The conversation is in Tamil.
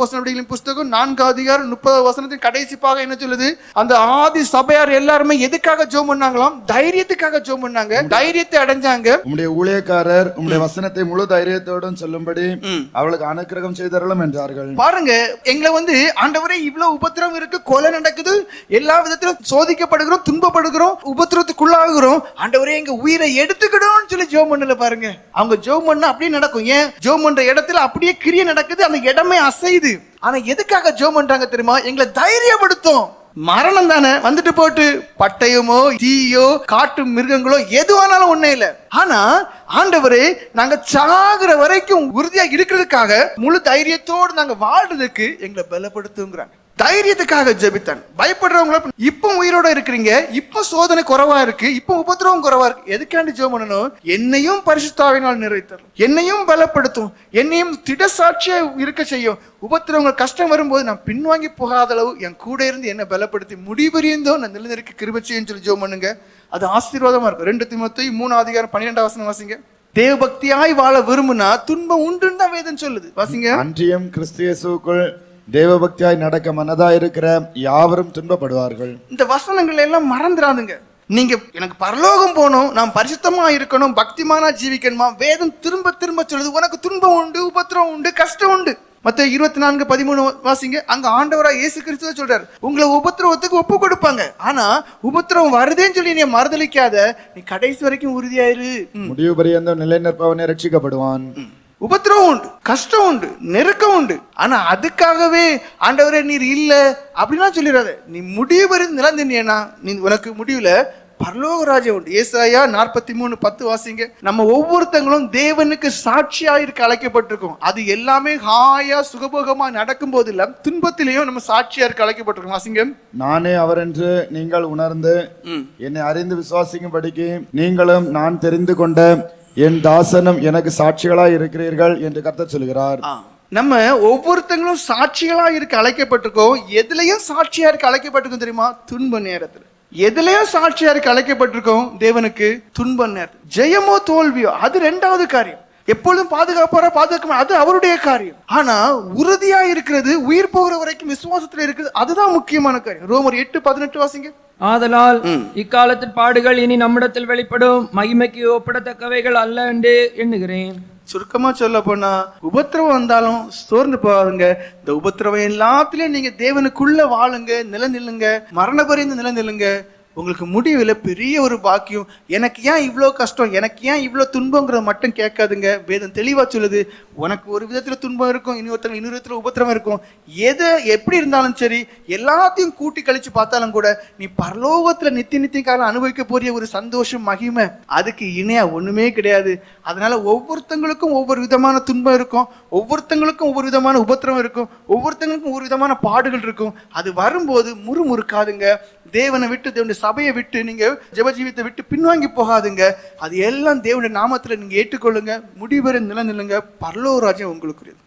அப்போஸ்தலர்களின் புஸ்தகம் நான்கு அதிகாரம் முப்பது வசனத்தின் கடைசி பாகம் என்ன சொல்லுது? அந்த ஆதி சபையார் எல்லாருமே எதுக்காக ஜோம் பண்ணாங்களாம்? தைரியத்துக்காக ஜோம் பண்ணாங்க. தைரியத்தை அடைஞ்சாங்க. உம்முடைய ஊழியக்காரர் உம்முடைய வசனத்தை முழு தைரியத்தோடும் சொல்லும்படி அவளுக்கு அனுக்கிரகம் செய்தரலும் என்றார்கள். பாருங்க எங்களை வந்து ஆண்டவரே இவ்வளவு உபத்திரம் இருக்கு கொலை நடக்குது எல்லா விதத்திலும் சோதிக்கப்படுகிறோம் துன்பப்படுகிறோம் உபத்திரத்துக்குள்ளாகிறோம் ஆண்டவரே எங்க உயிரை எடுத்துக்கிடும்னு சொல்லி ஜோம் பண்ணல பாருங்க. அவங்க ஜோம் பண்ணா அப்படியே நடக்கும். ஏன்? ஜோம் பண்ற இடத்துல அப்படியே கிரியை நடக்குது அந்த இடமே அசையுது. ஆனா எதுக்காக ஜோம் பண்றாங்க தெரியுமா? எங்களை தைரியப்படுத்தும். மரணம் தானே? வந்துட்டு போட்டு பட்டயமோ தீயோ காட்டு மிருகங்களோ எதுவானாலும் ஒண்ணே இல்ல. ஆனா ஆண்டவரே நாங்க சாகுற வரைக்கும் உறுதியா இருக்கிறதுக்காக முழு தைரியத்தோடு நாங்க வாழ்றதுக்கு எங்களை பலப்படுத்துங்கிறாங்க. தைரியத்துக்காக ஜெபித்தான். பயப்படுறவங்கள இப்போ உயிரோட இருக்கிறீங்க. இப்போ சோதனை குறைவா இருக்கு. இப்போ உபத்திரவம் குறைவா இருக்கு. எதுக்காண்டி ஜெபம் பண்ணணும்? என்னையும் பரிசுத்தாவினால் நிறைத்தரும். என்னையும் பலப்படுத்தும். என்னையும் திடசாட்சியா இருக்க செய்யும். உபத்திரவங்கள் கஷ்டம் வரும்போது நான் பின்வாங்கி போகாத அளவு என் கூட இருந்து என்ன பலப்படுத்தி முடிவறியந்தோ நான் நிலநிற்க கிருபச்சியும் சொல்லி ஜெபம் பண்ணுங்க. அது ஆசீர்வாதமா இருக்கும். ரெண்டு திமுத்தையும் மூணு அதிகாரம் பன்னிரெண்டாம் வசனம் வாசிங்க. தேவபக்தியாய் வாழ விரும்புனா துன்பம் உண்டுன்னு தான் வேதம் சொல்லுது. வாசிங்க. அன்றியும் கிறிஸ்து தேவபக்தியாய் நடக்க மனதாய் இருக்கிற யாவரும் துன்பப்படுவார்கள். இந்த வசனங்கள் எல்லாம் மறந்துடாதுங்க. நீங்க எனக்கு பரலோகம் போகணும் நான் பரிசுத்தமா இருக்கணும் பக்திமானா ஜீவிக்கணுமா? வேதம் திரும்ப திரும்ப சொல்லுது உனக்கு துன்பம் உண்டு உபத்திரம் உண்டு கஷ்டம் உண்டு. மத்த இருபத்தி நான்கு பதிமூணு வாசிங்க அங்க ஆண்டவரா இயேசு கிறிஸ்துவ சொல்றாரு உங்களை உபத்திரவத்துக்கு ஒப்பு கொடுப்பாங்க. ஆனா உபத்திரவம் வருதேன்னு சொல்லி நீ மறுதளிக்காத நீ கடைசி வரைக்கும் உறுதியாயிரு. முடிவு பரியந்தம் நிலை நிற்பவனே ரட்சிக்கப்படுவான் உபத்திரவம் உண்டு கஷ்டம் உண்டு நெருக்கம் உண்டு. ஆனா அதுக்காகவே ஆண்டவரே நீர் இல்ல அப்படிலாம் சொல்லிடாத நீ முடிவு வரை நிலந்தினா நீ உனக்கு முடிவுல பரலோக ராஜ்யம் உண்டு. ஏசாயா நாற்பத்தி மூணு பத்து வாசிங்க. நம்ம ஒவ்வொருத்தங்களும் தேவனுக்கு சாட்சியா இருக்க அழைக்கப்பட்டிருக்கோம். அது எல்லாமே ஹாயா சுகபோகமா நடக்கும் போது துன்பத்திலையும் நம்ம சாட்சியா இருக்க அழைக்கப்பட்டிருக்கோம். வாசிங்க. நானே அவர் என்று நீங்கள் உணர்ந்து என்னை அறிந்து விசுவாசிக்கும்படிக்கு நீங்களும் நான் தெரிந்து கொண்ட என் தாசனும் எனக்கு சாட்சிகளாய் இருக்கிறீர்கள் என்று கர்த்தர் சொல்கிறார். நம்ம ஒவ்வொருத்தங்களும் சாட்சிகளா இருக்க அழைக்கப்பட்டிருக்கோம் எதுலயும் சாட்சியா இருக்க அழைக்கப்பட்டிருக்கோம் தெரியுமா? துன்ப நேரத்துல. எதுலயும் சாட்சியா இருக்க அழைக்கப்பட்டிருக்கோம்? தேவனுக்கு துன்ப நேரத்தில். ஜெயமோ தோல்வியோ அது ரெண்டாவது காரியம். எப்பொழுதும் பாதுகாப்பாரா பாதுகாக்க அது அவருடைய காரியம். ஆனா உறுதியா இருக்கிறது உயிர் போகிற வரைக்கும் விசுவாசத்துல இருக்குது அதுதான் முக்கியமான காரியம். ரோமர் எட்டு பதினெட்டு வாசிங்க. ஆதலால் இக்காலத்தின் பாடுகள் இனி நம்மிடத்தில் வெளிப்படும். மகிமைக்கு ஒப்பிடத்தக்கவைகள் அல்ல என்று எண்ணுகிறேன். சுருக்கமா சொல்ல போனா உபத்திரவம் வந்தாலும் சோர்ந்து போகாதுங்க. இந்த உபத்திரவம் எல்லாத்துலயும் நீங்க தேவனுக்குள்ள வாழுங்க நிலநில்லுங்க. மரண பரியந்த நிலநில்லுங்க. உங்களுக்கு முடிவில் பெரிய ஒரு பாக்கியம். எனக்கு ஏன் இவ்வளோ கஷ்டம்? எனக்கு ஏன் இவ்வளோ துன்பங்கிறத மட்டும் கேட்காதுங்க. வேதம் தெளிவாக சொல்லுது உனக்கு ஒரு விதத்தில் துன்பம் இருக்கும் இன்னொருத்தர் இன்னொரு விதத்தில் உபத்திரம் இருக்கும். எதை எப்படி இருந்தாலும் சரி எல்லாத்தையும் கூட்டி கழித்து பார்த்தாலும் கூட நீ பரலோகத்தில் நித்திய நித்திய காலம் அனுபவிக்க போகிற ஒரு சந்தோஷம் மகிமை அதுக்கு இணையாக ஒன்றுமே கிடையாது. அதனால் ஒவ்வொருத்தங்களுக்கும் ஒவ்வொரு விதமான துன்பம் இருக்கும் ஒவ்வொருத்தங்களுக்கும் ஒவ்வொரு விதமான உபத்திரம் இருக்கும் ஒவ்வொருத்தங்களுக்கும் ஒரு விதமான பாடுகள் இருக்கும். அது வரும்போது முறுமுறுக்காதுங்க. தேவனை விட்டு தேவனுடைய சபையை விட்டு நீங்க ஜெபஜீவித்தை விட்டு பின்வாங்கி போகாதுங்க. அது எல்லாம் தேவனுடைய நாமத்துல நீங்க ஏற்றுக்கொள்ளுங்க. முடிவரை நிலநிலுங்க பரலோ ராஜ்யம் உங்களுக்குரியது.